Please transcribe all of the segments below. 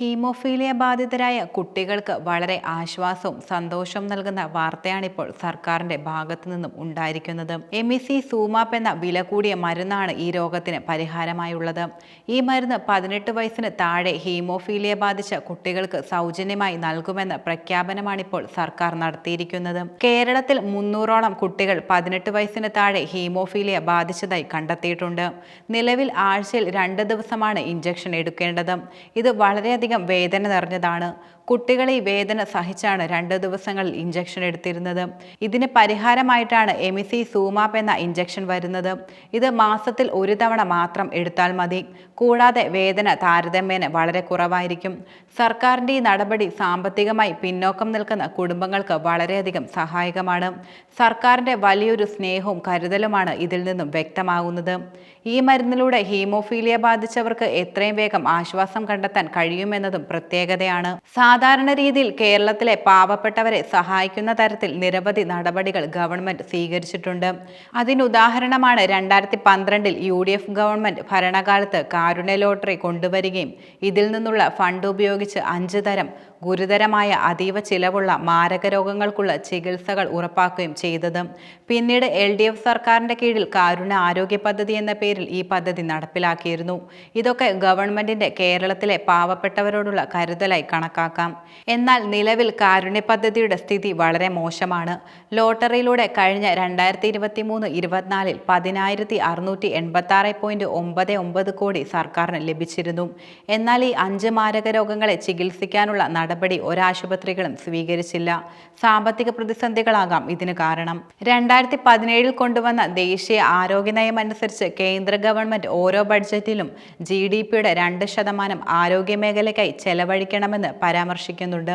Haemophilia ബാധിതരായ കുട്ടികൾക്ക് വളരെ ആശ്വാസവും സന്തോഷവും നൽകുന്ന വാർത്തയാണിപ്പോൾ സർക്കാരിന്റെ ഭാഗത്തു നിന്നും ഉണ്ടായിരിക്കുന്നത്. എമിസി സൂമാപ്പ് എന്ന വില കൂടിയ മരുന്നാണ് ഈ രോഗത്തിന് പരിഹാരമായുള്ളത്. ഈ മരുന്ന് പതിനെട്ട് വയസ്സിന് താഴെ ഹീമോഫീലിയ ബാധിച്ച കുട്ടികൾക്ക് സൗജന്യമായി നൽകുമെന്ന പ്രഖ്യാപനമാണിപ്പോൾ സർക്കാർ നടത്തിയിരിക്കുന്നത്. കേരളത്തിൽ മുന്നൂറോളം കുട്ടികൾ പതിനെട്ട് വയസ്സിന് താഴെ ഹീമോഫീലിയ ബാധിച്ചതായി കണ്ടെത്തിയിട്ടുണ്ട്. നിലവിൽ ആഴ്ചയിൽ രണ്ട് ദിവസമാണ് ഇഞ്ചക്ഷൻ എടുക്കേണ്ടത്. ഇത് വളരെയധികം വേദന നിറഞ്ഞതാണ് കുട്ടികൾ ഈ വേദന സഹിച്ചാണ് രണ്ട് ദിവസങ്ങൾ ഇഞ്ചക്ഷൻ എടുത്തിരുന്നത്. ഇതിന് പരിഹാരമായിട്ടാണ് എമിസി സൂമാപ്പ് എന്ന ഇഞ്ചക്ഷൻ വരുന്നത്. ഇത് മാസത്തിൽ ഒരു തവണ മാത്രം എടുത്താൽ മതി. കൂടാതെ വേദന താരതമ്യേന വളരെ കുറവായിരിക്കും. സർക്കാരിന്റെ ഈ നടപടി സാമ്പത്തികമായി പിന്നോക്കം നിൽക്കുന്ന കുടുംബങ്ങൾക്ക് വളരെയധികം സഹായകമാണ്. സർക്കാരിന്റെ വലിയൊരു സ്നേഹവും കരുതലുമാണ് ഇതിൽ നിന്നും വ്യക്തമാകുന്നത്. ഈ മരുന്നിലൂടെ ഹീമോഫീലിയ ബാധിച്ചവർക്ക് എത്രയും വേഗം ആശ്വാസം കണ്ടെത്താൻ കഴിയുമെന്നതും പ്രത്യേകതയാണ്. രീതിയിൽ കേരളത്തിലെ പാവപ്പെട്ടവരെ സഹായിക്കുന്ന തരത്തിൽ നിരവധി നടപടികൾ ഗവൺമെന്റ് സ്വീകരിച്ചിട്ടുണ്ട്. അതിനുദാഹരണമാണ് രണ്ടായിരത്തി പന്ത്രണ്ടിൽ യു ഡി എഫ് ഗവൺമെന്റ് ഭരണകാലത്ത് കാരുണ്യ ലോട്ടറി കൊണ്ടുവരികയും ഇതിൽ നിന്നുള്ള ഫണ്ട് ഉപയോഗിച്ച് അഞ്ച് തരം ഗുരുതരമായ അതീവ ചിലവുള്ള മാരക രോഗങ്ങൾക്കുള്ള ചികിത്സകൾ ഉറപ്പാക്കുകയും ചെയ്തത്. പിന്നീട് എൽ ഡി എഫ് സർക്കാരിന്റെ കീഴിൽ കാരുണ്യ ആരോഗ്യ പദ്ധതി എന്ന പേരിൽ ഈ പദ്ധതി നടപ്പിലാക്കിയിരുന്നു. ഇതൊക്കെ ഗവൺമെന്റിന്റെ കേരളത്തിലെ പാവപ്പെട്ടവരോടുള്ള കരുതലായി കണക്കാക്കാം. എന്നാൽ നിലവിൽ കാരുണ്യ പദ്ധതിയുടെ സ്ഥിതി വളരെ മോശമാണ്. ലോട്ടറിയിലൂടെ കഴിഞ്ഞ രണ്ടായിരത്തി ഇരുപത്തി മൂന്ന് ഇരുപത്തിനാലിൽ പതിനായിരത്തി അറുന്നൂറ്റി എൺപത്തി ആറ് പോയിന്റ് ഒമ്പത് ഒമ്പത് കോടി സർക്കാരിന് ലഭിച്ചിരുന്നു. എന്നാൽ ഈ അഞ്ച് മാരക രോഗങ്ങളെ ചികിത്സിക്കാനുള്ള നടപടി ഒരാശുപത്രികളും സ്വീകരിച്ചില്ല. സാമ്പത്തിക പ്രതിസന്ധികളാകാം ഇതിന് കാരണം. രണ്ടായിരത്തി പതിനേഴിൽ കൊണ്ടുവന്ന ദേശീയ ആരോഗ്യ നയം അനുസരിച്ച് കേന്ദ്ര ഗവൺമെന്റ് ഓരോ ബഡ്ജറ്റിലും ജി ഡി പിയുടെ രണ്ട് ശതമാനം ആരോഗ്യ മേഖലയ്ക്കായി ചെലവഴിക്കണമെന്ന് പരാമർശിക്കുന്നുണ്ട്.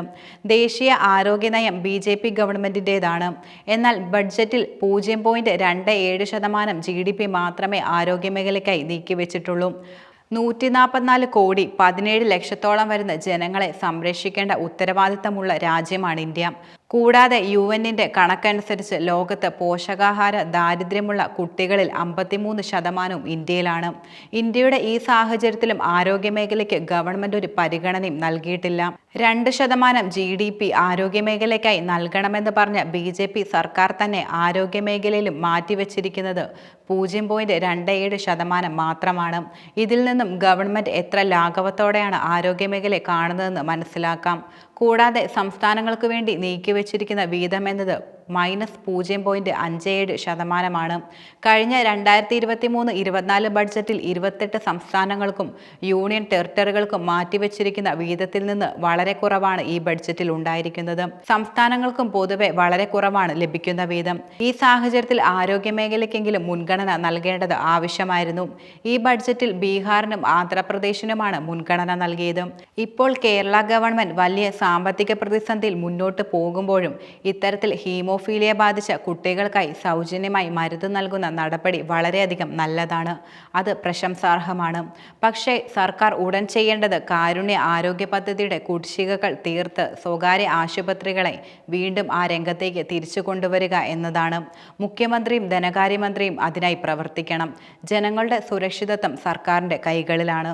ദേശീയ ആരോഗ്യ നയം ബി ജെ പി ഗവൺമെന്റിന്റെതാണ് എന്നാൽ ബഡ്ജറ്റിൽ പൂജ്യം പോയിന്റ് രണ്ട് ഏഴ് ശതമാനം ജി ഡി പി മാത്രമേ ആരോഗ്യ മേഖലയ്ക്കായി നീക്കിവെച്ചിട്ടുള്ളൂ. നൂറ്റി നാൽപ്പത്തിനാല് കോടി പതിനേഴ് ലക്ഷത്തോളം വരുന്ന ജനങ്ങളെ സംരക്ഷിക്കേണ്ട ഉത്തരവാദിത്തമുള്ള രാജ്യമാണ് ഇന്ത്യ. കൂടാതെ യു എന്നിന്റെ കണക്കനുസരിച്ച് ലോകത്ത് പോഷകാഹാര ദാരിദ്ര്യമുള്ള കുട്ടികളിൽ അമ്പത്തിമൂന്ന് ശതമാനവും ഇന്ത്യയിലാണ്. ഇന്ത്യയുടെ ഈ സാഹചര്യത്തിലും ആരോഗ്യമേഖലയ്ക്ക് ഗവൺമെന്റ് ഒരു പരിഗണനയും നൽകിയിട്ടില്ല. രണ്ട് ശതമാനം ജി ഡി പി ആരോഗ്യമേഖലയ്ക്കായി നൽകണമെന്ന് പറഞ്ഞ ബി ജെ പി സർക്കാർ തന്നെ ആരോഗ്യമേഖലയിലും മാറ്റിവെച്ചിരിക്കുന്നത് പൂജ്യം പോയിന്റ് രണ്ട് ഏഴ് ശതമാനം മാത്രമാണ്. ഇതിൽ നിന്നും ഗവൺമെന്റ് എത്ര ലാഘവത്തോടെയാണ് ആരോഗ്യമേഖലയെ കാണുന്നതെന്ന് മനസ്സിലാക്കാം. കൂടാതെ സംസ്ഥാനങ്ങൾക്ക് വേണ്ടി നീക്കിവച്ചിരിക്കുന്ന വീതം എന്നത് മൈനസ് പൂജ്യം പോയിന്റ് അഞ്ച് ഏഴ് ശതമാനമാണ്. കഴിഞ്ഞ രണ്ടായിരത്തി ഇരുപത്തി മൂന്ന് ഇരുപത്തിനാല് ബഡ്ജറ്റിൽ ഇരുപത്തെട്ട് സംസ്ഥാനങ്ങൾക്കും യൂണിയൻ ടെറിട്ടറികൾക്കും മാറ്റിവെച്ചിരിക്കുന്ന വീതത്തിൽ നിന്ന് വളരെ കുറവാണ് ഈ ബഡ്ജറ്റിൽ ഉണ്ടായിരിക്കുന്നത്. സംസ്ഥാനങ്ങൾക്കും പൊതുവെ വളരെ കുറവാണ് ലഭിക്കുന്ന വീതം. ഈ സാഹചര്യത്തിൽ ആരോഗ്യ മേഖലയ്ക്കെങ്കിലും മുൻഗണന നൽകേണ്ടത് ആവശ്യമായിരുന്നു. ഈ ബഡ്ജറ്റിൽ ബീഹാറിനും ആന്ധ്രാപ്രദേശിനുമാണ് മുൻഗണന നൽകിയത്. ഇപ്പോൾ കേരള ഗവൺമെന്റ് വലിയ സാമ്പത്തിക പ്രതിസന്ധിയിൽ മുന്നോട്ട് പോകുമ്പോഴും ഇത്തരത്തിൽ ഹീമോഫീലിയ ബാധിച്ച കുട്ടികൾക്കായി സൗജന്യമായി മരുന്ന് നൽകുന്ന നടപടി വളരെയധികം നല്ലതാണ്. അത് പ്രശംസാർഹമാണ്. പക്ഷേ സർക്കാർ ഉടൻ ചെയ്യേണ്ടത് കാരുണ്യ ആരോഗ്യ പദ്ധതിയുടെ കുടിശ്ശികകൾ തീർത്ത് സ്വകാര്യ ആശുപത്രികളെ വീണ്ടും ആ രംഗത്തേക്ക് തിരിച്ചു കൊണ്ടുവരിക എന്നതാണ്. മുഖ്യമന്ത്രിയും ധനകാര്യമന്ത്രിയും അതിനായി പ്രവർത്തിക്കണം. ജനങ്ങളുടെ സുരക്ഷിതത്വം സർക്കാരിന്റെ കൈകളിലാണ്.